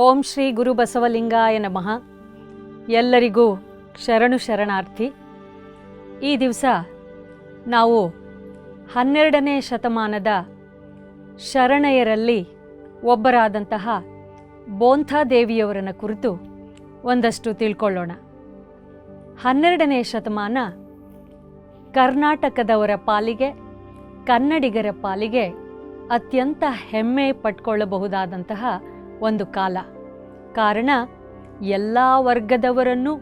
ಓಂ ಶ್ರೀ ಗುರು ಬಸವಲಿಂಗಾಯ ನಮಃ. ಎಲ್ಲರಿಗೂ ಶರಣು ಶರಣಾರ್ಥಿ. ಈ ದಿವಸ ನಾವು ಹನ್ನೆರಡನೇ ಶತಮಾನದ ಶರಣೆಯರಲ್ಲಿ ಒಬ್ಬರಾದಂತಹ ಬೋಂಥಾದೇವಿಯವರನ್ನ ಕುರಿತು ಒಂದಷ್ಟು ತಿಳ್ಕೊಳ್ಳೋಣ. ಹನ್ನೆರಡನೇ ಶತಮಾನ ಕರ್ನಾಟಕದವರ ಪಾಲಿಗೆ, ಕನ್ನಡಿಗರ ಪಾಲಿಗೆ ಅತ್ಯಂತ ಹೆಮ್ಮೆ ಪಟ್ಕೊಳ್ಳಬಹುದಾದಂತಹ ಒಂದು ಕಾಲ. ಕಾರಣ, ಎಲ್ಲ ವರ್ಗದವರನ್ನು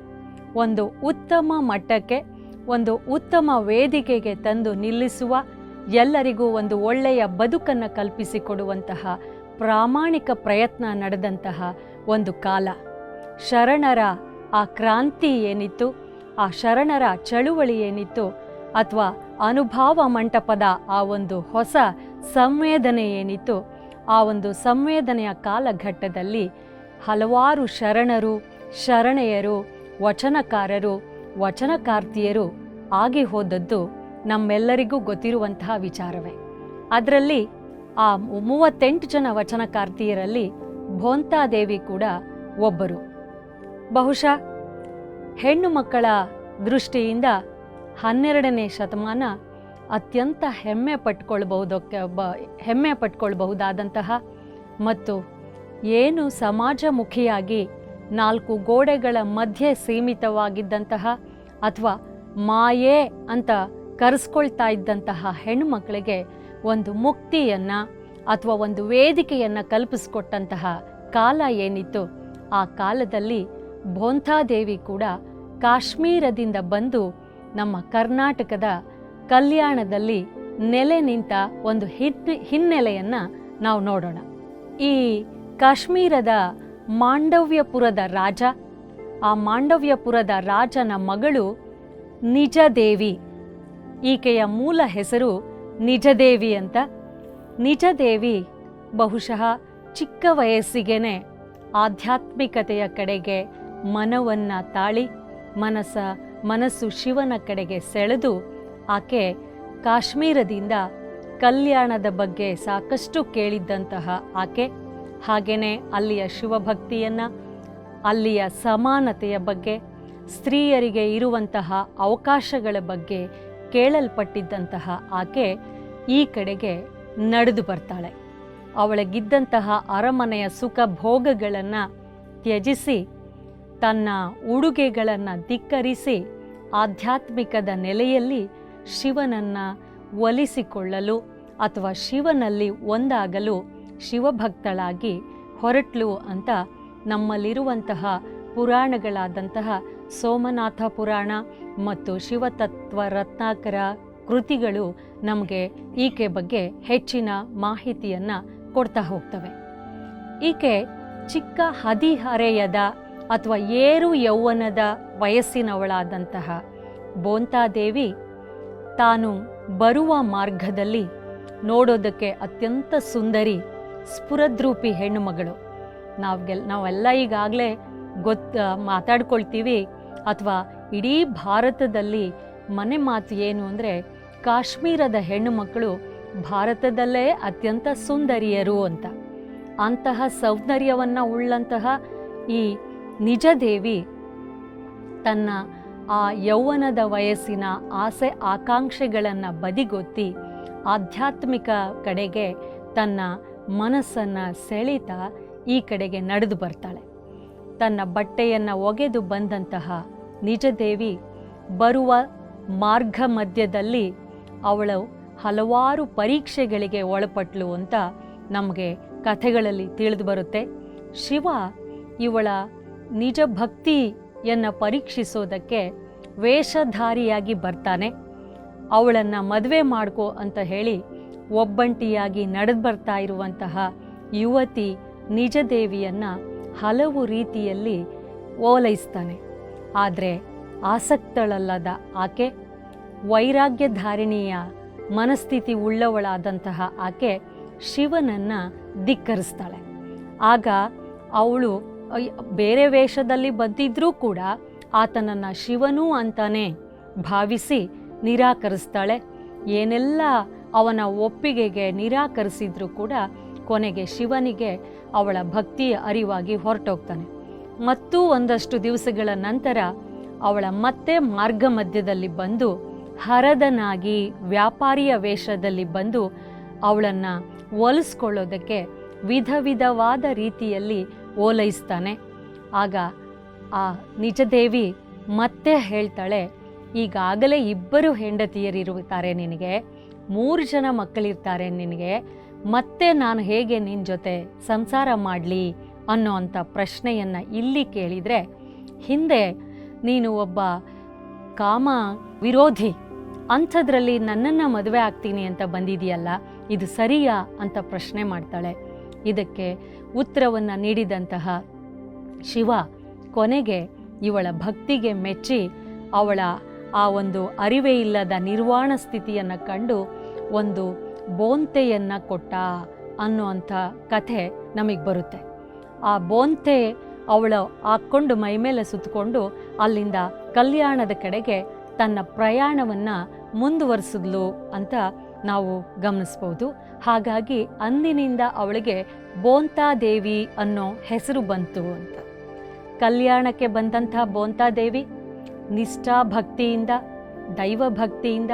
ಒಂದು ಉತ್ತಮ ಮಟ್ಟಕ್ಕೆ, ಒಂದು ಉತ್ತಮ ವೇದಿಕೆಗೆ ತಂದು ನಿಲ್ಲಿಸುವ ಎಲ್ಲರಿಗೂ ಒಂದು ಒಳ್ಳೆಯ ಬದುಕನ್ನು ಕಲ್ಪಿಸಿಕೊಡುವಂತಹ ಪ್ರಾಮಾಣಿಕ ಪ್ರಯತ್ನ ನಡೆದಂತಹ ಒಂದು ಕಾಲ. ಶರಣರ ಆ ಕ್ರಾಂತಿ ಏನಿತ್ತು, ಆ ಶರಣರ ಚಳುವಳಿ ಏನಿತ್ತು, ಅಥವಾ ಅನುಭಾವ ಮಂಟಪದ ಆ ಒಂದು ಹೊಸ ಸಂವೇದನೆ ಏನಿತ್ತು ಆ ಒಂದು ಸಂವೇದನೆಯ ಕಾಲಘಟ್ಟದಲ್ಲಿ ಹಲವಾರು ಶರಣರು, ಶರಣೆಯರು, ವಚನಕಾರರು, ವಚನಕಾರ್ತಿಯರು ಆಗಿ ಹೋದದ್ದು ನಮ್ಮೆಲ್ಲರಿಗೂ ಗೊತ್ತಿರುವಂತಹ ವಿಚಾರವೇ. ಅದರಲ್ಲಿ ಆ ಮೂವತ್ತೆಂಟು ಜನ ವಚನಕಾರ್ತಿಯರಲ್ಲಿ ಭೋಂತಾದೇವಿ ಕೂಡ ಒಬ್ಬರು. ಬಹುಶಃ ಹೆಣ್ಣು ಮಕ್ಕಳ ದೃಷ್ಟಿಯಿಂದ ಹನ್ನೆರಡನೇ ಶತಮಾನ ಅತ್ಯಂತ ಹೆಮ್ಮೆ ಪಟ್ಕೊಳ್ಬಹುದಕ್ಕೆ ಬ ಹೆಮ್ಮೆ ಪಟ್ಕೊಳ್ಬಹುದಾದಂತಹ ಮತ್ತು ಏನು ಸಮಾಜಮುಖಿಯಾಗಿ ನಾಲ್ಕು ಗೋಡೆಗಳ ಮಧ್ಯೆ ಸೀಮಿತವಾಗಿದ್ದಂತಹ ಅಥವಾ ಮಾಯೆ ಅಂತ ಕರೆಸ್ಕೊಳ್ತಾ ಇದ್ದಂತಹ ಹೆಣ್ಣುಮಕ್ಕಳಿಗೆ ಒಂದು ಮುಕ್ತಿಯನ್ನು ಅಥವಾ ಒಂದು ವೇದಿಕೆಯನ್ನು ಕಲ್ಪಿಸಿಕೊಟ್ಟಂತಹ ಕಾಲ ಏನಿತ್ತು, ಆ ಕಾಲದಲ್ಲಿ ಭೋಂಥಾದೇವಿ ಕೂಡ ಕಾಶ್ಮೀರದಿಂದ ಬಂದು ನಮ್ಮ ಕರ್ನಾಟಕದ ಕಲ್ಯಾಣದಲ್ಲಿ ನೆಲೆ ನಿಂತ ಒಂದು ಹಿಟ್ ಹಿನ್ನೆಲೆಯನ್ನು ನಾವು ನೋಡೋಣ. ಈ ಕಾಶ್ಮೀರದ ಮಾಂಡವ್ಯಪುರದ ರಾಜ, ಆ ಮಾಂಡವ್ಯಪುರದ ರಾಜನ ಮಗಳು ನಿಜದೇವಿ. ಈಕೆಯ ಮೂಲ ಹೆಸರು ನಿಜದೇವಿ ಅಂತ. ನಿಜದೇವಿ ಬಹುಶಃ ಚಿಕ್ಕ ವಯಸ್ಸಿಗೆನೆ ಆಧ್ಯಾತ್ಮಿಕತೆಯ ಕಡೆಗೆ ಮನವನ್ನು ತಾಳಿ, ಮನಸ, ಮನಸ್ಸು ಶಿವನ ಕಡೆಗೆ ಸೆಳೆದು ಆಕೆ ಕಾಶ್ಮೀರದಿಂದ ಕಲ್ಯಾಣದ ಬಗ್ಗೆ ಸಾಕಷ್ಟು ಕೇಳಿದ್ದಂತಹ ಆಕೆ. ಹಾಗೆಯೇ ಅಲ್ಲಿಯ ಶಿವಭಕ್ತಿಯನ್ನು ಅಲ್ಲಿಯ ಸಮಾನತೆಯ ಬಗ್ಗೆ, ಸ್ತ್ರೀಯರಿಗೆ ಇರುವಂತಹ ಅವಕಾಶಗಳ ಬಗ್ಗೆ ಕೇಳಲ್ಪಟ್ಟಿದ್ದಂತಹ ಆಕೆ ಈ ಕಡೆಗೆ ನಡೆದು ಬರ್ತಾಳೆ. ಅವಳಿಗಿದ್ದಂತಹ ಅರಮನೆಯ ಸುಖ ಭೋಗಗಳನ್ನು ತ್ಯಜಿಸಿ, ತನ್ನ ಉಡುಗೆಗಳನ್ನು ಧಿಕ್ಕರಿಸಿ, ಆಧ್ಯಾತ್ಮಿಕದ ನೆಲೆಯಲ್ಲಿ ಶಿವನನ್ನು ಒಲಿಸಿಕೊಳ್ಳಲು ಅಥವಾ ಶಿವನಲ್ಲಿ ಒಂದಾಗಲು ಶಿವಭಕ್ತಳಾಗಿ ಹೊರಟ್ಲು ಅಂತ ನಮ್ಮಲ್ಲಿರುವಂತಹ ಪುರಾಣಗಳಾದಂತಹ ಸೋಮನಾಥ ಪುರಾಣ ಮತ್ತು ಶಿವತತ್ವ ರತ್ನಾಕರ ಕೃತಿಗಳು ನಮಗೆ ಈಕೆ ಬಗ್ಗೆ ಹೆಚ್ಚಿನ ಮಾಹಿತಿಯನ್ನು ಕೊಡ್ತಾ ಹೋಗ್ತವೆ. ಈಕೆ ಚಿಕ್ಕ ಹದಿಹರೆಯದ ಅಥವಾ ಏರು ಯೌವನದ ವಯಸ್ಸಿನವಳಾದಂತಹ ಬೋಂತಾದೇವಿ ತಾನು ಬರುವ ಮಾರ್ಗದಲ್ಲಿ ನೋಡೋದಕ್ಕೆ ಅತ್ಯಂತ ಸುಂದರಿ, ಸ್ಫುರದ್ರೂಪಿ ಹೆಣ್ಣುಮಗಳು. ನಾವ್ಗೆಲ್, ನಾವೆಲ್ಲ ಈಗಾಗಲೇ ಗೊತ್ತ ಮಾತಾಡ್ಕೊಳ್ತೀವಿ ಅಥವಾ ಇಡೀ ಭಾರತದಲ್ಲಿ ಮನೆ ಮಾತು ಏನು ಅಂದರೆ ಕಾಶ್ಮೀರದ ಹೆಣ್ಣು ಮಕ್ಕಳು ಭಾರತದಲ್ಲೇ ಅತ್ಯಂತ ಸುಂದರಿಯರು ಅಂತ. ಅಂತಹ ಸೌಂದರ್ಯವನ್ನು ಉಳ್ಳಂತಹ ಈ ನಿಜದೇವಿ ತನ್ನ ಆ ಯೌವನದ ವಯಸ್ಸಿನ ಆಸೆ ಆಕಾಂಕ್ಷೆಗಳನ್ನು ಬದಿಗೊತ್ತಿ ಆಧ್ಯಾತ್ಮಿಕ ಕಡೆಗೆ ತನ್ನ ಮನಸ್ಸನ್ನು ಸೆಳೀತಾ ಈ ಕಡೆಗೆ ನಡೆದು ಬರ್ತಾಳೆ. ತನ್ನ ಬಟ್ಟೆಯನ್ನು ಒಗೆದು ಬಂದಂತಹ ನಿಜದೇವಿ ಬರುವ ಮಾರ್ಗ ಮಧ್ಯದಲ್ಲಿ ಅವಳು ಹಲವಾರು ಪರೀಕ್ಷೆಗಳಿಗೆ ಒಳಪಟ್ಲು ಅಂತ ನಮಗೆ ಕಥೆಗಳಲ್ಲಿ ತಿಳಿದು ಬರುತ್ತೆ. ಶಿವ ಇವಳ ನಿಜ ಭಕ್ತಿಯನ್ನು ಪರೀಕ್ಷಿಸೋದಕ್ಕೆ ವೇಷಧಾರಿಯಾಗಿ ಬರ್ತಾನೆ. ಅವಳನ್ನು ಮದುವೆ ಮಾಡ್ಕೋ ಅಂತ ಹೇಳಿ ಒಬ್ಬಂಟಿಯಾಗಿ ನಡೆದು ಬರ್ತಾ ಇರುವಂತಹ ಯುವತಿ ನಿಜದೇವಿಯನ್ನು ಹಲವು ರೀತಿಯಲ್ಲಿ ಓಲೈಸ್ತಾನೆ. ಆದರೆ ಆಸಕ್ತಳಲ್ಲದ ಆಕೆ, ವೈರಾಗ್ಯಧಾರಿಣಿಯ ಮನಸ್ಥಿತಿ ಉಳ್ಳವಳಾದಂತಹ ಆಕೆ ಶಿವನನ್ನು ಧಿಕ್ಕರಿಸ್ತಾಳೆ. ಆಗ ಅವಳು ಬೇರೆ ವೇಷದಲ್ಲಿ ಬಂದಿದ್ರೂ ಕೂಡ ಆತನನ್ನು ಶಿವನು ಅಂತಾನೆ ಭಾವಿಸಿ ನಿರಾಕರಿಸ್ತಾಳೆ. ಏನೆಲ್ಲ ಅವನ ಒಪ್ಪಿಗೆಗೆ ನಿರಾಕರಿಸಿದ್ರೂ ಕೂಡ ಕೊನೆಗೆ ಶಿವನಿಗೆ ಅವಳ ಭಕ್ತಿಯ ಅರಿವಾಗಿ ಹೊರಟೋಗ್ತಾನೆ. ಮತ್ತು ಒಂದಷ್ಟು ದಿವಸಗಳ ನಂತರ ಅವಳ ಮತ್ತೆ ಮಾರ್ಗ ಮಧ್ಯದಲ್ಲಿ ಬಂದು ಹರದನಾಗಿ ವ್ಯಾಪಾರಿಯ ವೇಷದಲ್ಲಿ ಬಂದು ಅವಳನ್ನು ಒಲಿಸ್ಕೊಳ್ಳೋದಕ್ಕೆ ವಿಧ ವಿಧವಾದ ರೀತಿಯಲ್ಲಿ ಓಲೈಸ್ತಾನೆ. ಆಗ ಆ ನಿಜದೇವಿ ಮತ್ತೆ ಹೇಳ್ತಾಳೆ, ಈಗಾಗಲೇ ಇಬ್ಬರು ಹೆಂಡತಿಯರಿರುತ್ತಾರೆ ನಿನಗೆ, ಮೂರು ಜನ ಮಕ್ಕಳಿರ್ತಾರೆ ನಿನಗೆ, ಮತ್ತೆ ನಾನು ಹೇಗೆ ನಿನ್ನ ಜೊತೆ ಸಂಸಾರ ಮಾಡಲಿ? ಅನ್ನೋ ಅಂಥ ಪ್ರಶ್ನೆಯನ್ನು ಇಲ್ಲಿ ಕೇಳಿದರೆ, ಹಿಂದೆ ನೀನು ಒಬ್ಬ ಕಾಮ ವಿರೋಧಿ, ಅಂಥದ್ರಲ್ಲಿ ನನ್ನನ್ನು ಮದುವೆ ಆಗ್ತೀನಿ ಅಂತ ಬಂದಿದೆಯಲ್ಲ ಇದು ಸರಿಯಾ ಅಂತ ಪ್ರಶ್ನೆ ಮಾಡ್ತಾಳೆ. ಇದಕ್ಕೆ ಉತ್ತರವನ್ನು ನೀಡಿದಂತಹ ಶಿವ ಕೊನೆಗೆ ಇವಳ ಭಕ್ತಿಗೆ ಮೆಚ್ಚಿ ಅವಳ ಆ ಒಂದು ಅರಿವೇ ಇಲ್ಲದ ನಿರ್ವಾಣ ಸ್ಥಿತಿಯನ್ನು ಕಂಡು ಒಂದು ಬೋಂತೆಯನ್ನು ಕೊಟ್ಟ ಅನ್ನುವಂಥ ಕಥೆ ನಮಗೆ ಬರುತ್ತೆ. ಆ ಬೋಂತೆ ಅವಳು ಹಾಕ್ಕೊಂಡು ಮೈಮೇಲೆ ಸುತ್ತಕೊಂಡು ಅಲ್ಲಿಂದ ಕಲ್ಯಾಣದ ಕಡೆಗೆ ತನ್ನ ಪ್ರಯಾಣವನ್ನು ಮುಂದುವರಿಸಿದ್ಲು ಅಂತ ನಾವು ಗಮನಿಸ್ಬೋದು. ಹಾಗಾಗಿ ಅಂದಿನಿಂದ ಅವಳಿಗೆ ಬೋಂತಾದೇವಿ ಅನ್ನೋ ಹೆಸರು ಬಂತು ಅಂತ. ಕಲ್ಯಾಣಕ್ಕೆ ಬಂದಂಥ ಬೋಂತಾದೇವಿ ನಿಷ್ಠಾ ಭಕ್ತಿಯಿಂದ ದೈವ ಭಕ್ತಿಯಿಂದ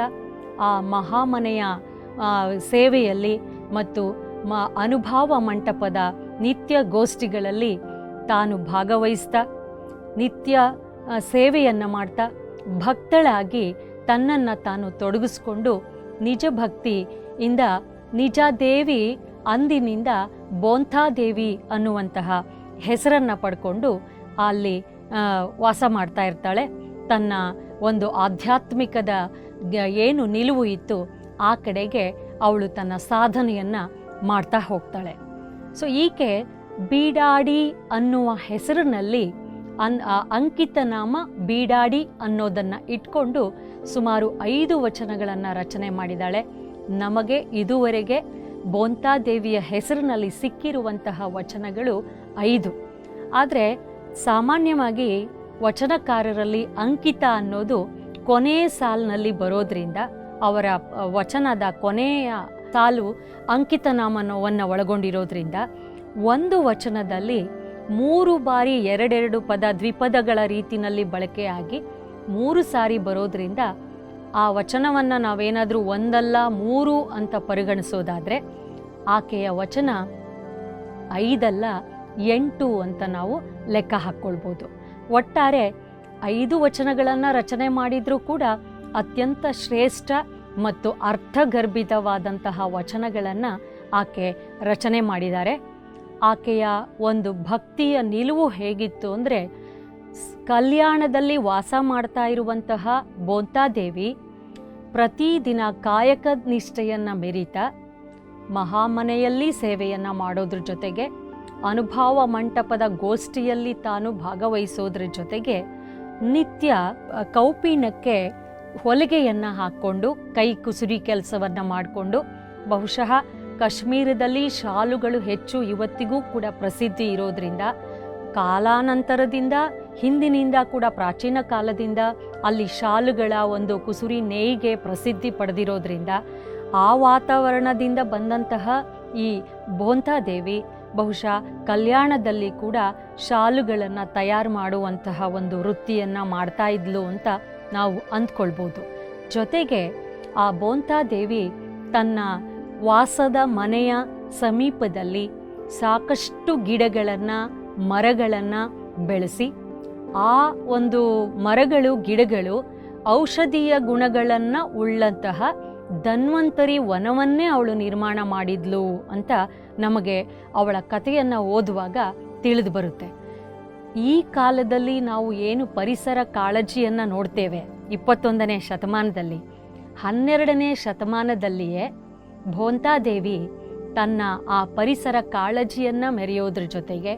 ಆ ಮಹಾಮನೆಯ ಸೇವೆಯಲ್ಲಿ ಮತ್ತು ಮ, ಅನುಭಾವ ಮಂಟಪದ ನಿತ್ಯ ಗೋಷ್ಠಿಗಳಲ್ಲಿ ತಾನು ಭಾಗವಹಿಸ್ತಾ, ನಿತ್ಯ ಸೇವೆಯನ್ನು ಮಾಡ್ತಾ ಭಕ್ತಳಾಗಿ ತನ್ನನ್ನು ತಾನು ತೊಡಗಿಸ್ಕೊಂಡು ನಿಜ ಭಕ್ತಿಯಿಂದ ನಿಜ ದೇವಿ ಅಂದಿನಿಂದ ಬೋಂಥಾದೇವಿ ಅನ್ನುವಂತಹ ಹೆಸರನ್ನು ಪಡ್ಕೊಂಡು ಅಲ್ಲಿ ವಾಸ ಮಾಡ್ತಾ ಇರ್ತಾಳೆ. ತನ್ನ ಒಂದು ಆಧ್ಯಾತ್ಮಿಕದ ಏನು ನಿಲುವು ಇತ್ತು, ಆ ಕಡೆಗೆ ಅವಳು ತನ್ನ ಸಾಧನೆಯನ್ನು ಮಾಡ್ತಾ ಹೋಗ್ತಾಳೆ. ಸೊ ಈಕೆ ಬೀಡಾಡಿ ಅನ್ನುವ ಹೆಸರಿನಲ್ಲಿ ಅನ್, ಆ, ಅಂಕಿತ ನಾಮ ಬೀಡಾಡಿ ಅನ್ನೋದನ್ನು ಇಟ್ಕೊಂಡು ಸುಮಾರು ಐದು ವಚನಗಳನ್ನು ರಚನೆ ಮಾಡಿದ್ದಾಳೆ ನಮಗೆ ಇದುವರೆಗೆ ಬೋಂತಾದೇವಿಯ ಹೆಸರಿನಲ್ಲಿ ಸಿಕ್ಕಿರುವಂತಹ ವಚನಗಳು ಐದು. ಆದರೆ ಸಾಮಾನ್ಯವಾಗಿ ವಚನಕಾರರಲ್ಲಿ ಅಂಕಿತ ಅನ್ನೋದು ಕೊನೆಯ ಸಾಲಿನಲ್ಲಿ ಬರೋದ್ರಿಂದ ಅವರ ವಚನದ ಕೊನೆಯ ಸಾಲು ಅಂಕಿತ ನಾಮನವನ್ನು ಒಳಗೊಂಡಿರೋದ್ರಿಂದ ಒಂದು ವಚನದಲ್ಲಿ ಮೂರು ಬಾರಿ ಎರಡೆರಡು ಪದ ದ್ವಿಪದಗಳ ರೀತಿಯಲ್ಲಿ ಬಳಕೆಯಾಗಿ ಮೂರು ಸಾರಿ ಬರೋದ್ರಿಂದ ಆ ವಚನವನ್ನು ನಾವೇನಾದರೂ ಒಂದಲ್ಲ, ಮೂರು ಅಂತ ಪರಿಗಣಿಸೋದಾದರೆ ಆಕೆಯ ವಚನ ಐದಲ್ಲ, ಎಂಟು ಅಂತ ನಾವು ಲೆಕ್ಕ ಹಾಕ್ಕೊಳ್ಬೋದು. ಒಟ್ಟಾರೆ ಐದು ವಚನಗಳನ್ನು ರಚನೆ ಮಾಡಿದರೂ ಕೂಡ ಅತ್ಯಂತ ಶ್ರೇಷ್ಠ ಮತ್ತು ಅರ್ಥಗರ್ಭಿತವಾದಂತಹ ವಚನಗಳನ್ನು ಆಕೆ ರಚನೆ ಮಾಡಿದ್ದಾರೆ. ಆಕೆಯ ಒಂದು ಭಕ್ತಿಯ ನಿಲುವು ಹೇಗಿತ್ತು ಅಂದರೆ ಕಲ್ಯಾಣದಲ್ಲಿ ವಾಸ ಮಾಡ್ತಾ ಇರುವಂತಹ ಬೋಂತಾದೇವಿ ಪ್ರತಿದಿನ ಕಾಯಕ ನಿಷ್ಠೆಯನ್ನು ಮೆರೀತಾ ಮಹಾಮನೆಯಲ್ಲಿ ಸೇವೆಯನ್ನು ಮಾಡೋದ್ರ ಜೊತೆಗೆ ಅನುಭವ ಮಂಟಪದ ಗೋಷ್ಠಿಯಲ್ಲಿ ತಾನು ಭಾಗವಹಿಸೋದ್ರ ಜೊತೆಗೆ ನಿತ್ಯ ಕೌಪಿನಕ್ಕೆ ಹೊಲಿಗೆಯನ್ನು ಹಾಕ್ಕೊಂಡು, ಕೈ ಕುಸುರಿ ಕೆಲಸವನ್ನು ಮಾಡಿಕೊಂಡು, ಬಹುಶಃ ಕಾಶ್ಮೀರದಲ್ಲಿ ಶಾಲುಗಳು ಹೆಚ್ಚು ಇವತ್ತಿಗೂ ಕೂಡ ಪ್ರಸಿದ್ಧಿ ಇರೋದ್ರಿಂದ ಕಾಲಾನಂತರದಿಂದ ಹಿಂದಿನಿಂದ ಕೂಡ ಪ್ರಾಚೀನ ಕಾಲದಿಂದ ಅಲ್ಲಿ ಶಾಲುಗಳ ಒಂದು ಕುಸುರಿ ನೇಯ್ಗೆ ಪ್ರಸಿದ್ಧಿ ಪಡೆದಿರೋದ್ರಿಂದ ಆ ವಾತಾವರಣದಿಂದ ಬಂದಂತಹ ಈ ಬೋಂತಾದೇವಿ ಬಹುಶಃ ಕಲ್ಯಾಣದಲ್ಲಿ ಕೂಡ ಶಾಲುಗಳನ್ನು ತಯಾರು ಮಾಡುವಂತಹ ಒಂದು ವೃತ್ತಿಯನ್ನು ಮಾಡ್ತಾ ಇದ್ಲು ಅಂತ ನಾವು ಅಂದ್ಕೊಳ್ಬೋದು. ಜೊತೆಗೆ ಆ ಬೋಂತಾದೇವಿ ತನ್ನ ವಾಸದ ಮನೆಯ ಸಮೀಪದಲ್ಲಿ ಸಾಕಷ್ಟು ಗಿಡಗಳನ್ನು ಮರಗಳನ್ನು ಬೆಳೆಸಿ ಆ ಒಂದು ಮರಗಳು, ಗಿಡಗಳು ಔಷಧೀಯ ಗುಣಗಳನ್ನು ಉಳ್ಳಂತಹ ಧನ್ವಂತರಿ ವನವನ್ನೇ ಅವಳು ನಿರ್ಮಾಣ ಮಾಡಿದ್ಲು ಅಂತ ನಮಗೆ ಅವಳ ಕಥೆಯನ್ನು ಓದುವಾಗ ತಿಳಿದು ಬರುತ್ತೆ. ಈ ಕಾಲದಲ್ಲಿ ನಾವು ಏನು ಪರಿಸರ ಕಾಳಜಿಯನ್ನು ನೋಡ್ತೇವೆ ಇಪ್ಪತ್ತೊಂದನೇ ಶತಮಾನದಲ್ಲಿ. ಹನ್ನೆರಡನೇ ಶತಮಾನದಲ್ಲಿಯೇ ಭೋಂತಾದೇವಿ ತನ್ನ ಆ ಪರಿಸರ ಕಾಳಜಿಯನ್ನು ಮೆರೆಯೋದ್ರ ಜೊತೆಗೆ